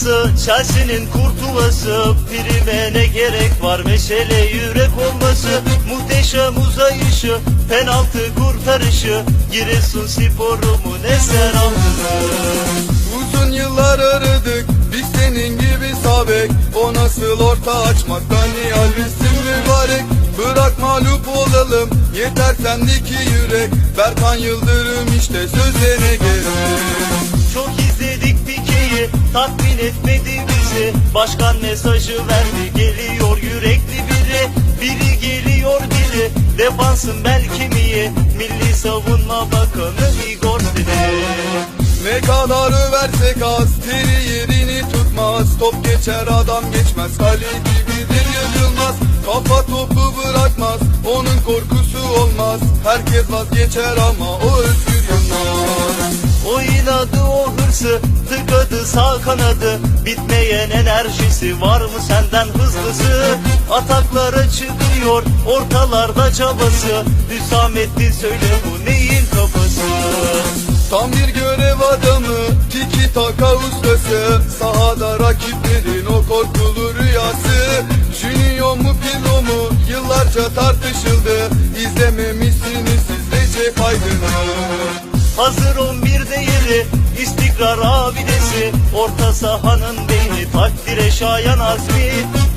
Villası Chelsea'nin kurtulası. Prime ne gerek var? Meşele yürek olması. Muhteşem uzayışı Penaltı kurtarışı. Giresun sporumu ne sen Uzun yıllar aradık biz senin gibi sabek. O nasıl orta açmak? Dani Alves'in mübarek. Bırak mağlup olalım yeter sendeki yürek. Berkan Yıldırım işte sözlerine gerek tatmin etmedi bizi. Başkan mesajı verdi geliyor yürekli biri. Biri geliyor biri defansın belki miyi Milli savunma bakanı Igor Sile Ne kadar översek az Teri yerini tutmaz. Top geçer adam geçmez. Kale gibidir yıkılmaz Kafa topu bırakmaz. Onun korkusu olmaz. Herkes vazgeçer ama o özgür Yılmaz O inadı o hırsı tıkadı sağ kanadı. Bitmeyen enerjisi var mı senden hızlısı? Ataklara çıkıyor ortalarda çabası. Hüsamettin söyle bu neyin kafası? Tam bir görev adamı Tiki taka ustası. Sahada rakiplerin o korkulu rüyası. Junior mu Pirlo mu? Yıllarca tartışıldı. İzlememişsiniz siz Recep Aydın'ı Hazır 11'de yeri istikrar abidesi. Orta sahanın beyni takdire şayan azmi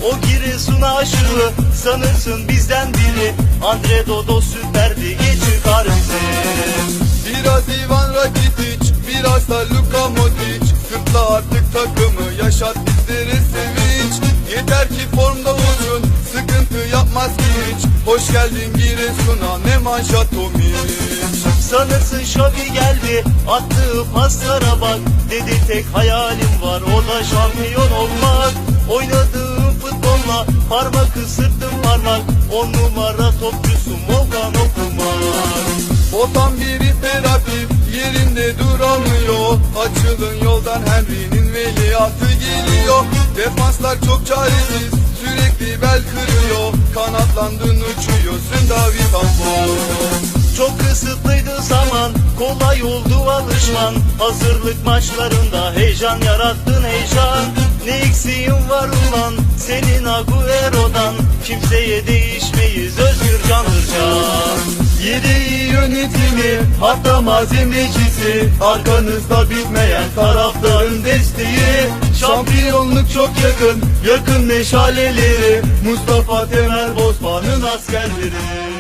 O Giresun'a aşığı sanırsın bizden biri. Andre Dodo süperdi geç çıkar bizi Biraz Ivan Rakitic Biraz da Luka Modric. Sırtla artık takımı Yaşat bizlere sevinç Hoş geldin Giresun'a Nemanja Tomic Sanırsın Şavi geldi attığı paslara bak. Dedi tek hayalim var o da şampiyon olmak. Oynadığım futbolla parmak ısırttım parmak On numara topçusun Volkan okumak O tam bir hiperaktif yerinde duramıyor. Açılın yoldan Henry'nin veliahtı geliyor. Defanslar çok çaresiz sürekli bel kırıyor Kanatlandın uçuyorsun David Alfon Çok kısıtlıydı zaman kolay oldu alışman. Hazırlık maçlarında heyecan yarattın heyecan. Ne eksiğin var ulan senin Agüero'dan Kimseye değişmeyiz özgür canırcan Yedeği yönetimi Hatta malzemecisi. Arkanızda bitmeyen taraftarın desteği. Şampiyonluk çok yakın Yakın meşaleleri. Mustafa Temel Bozman'ın askerleri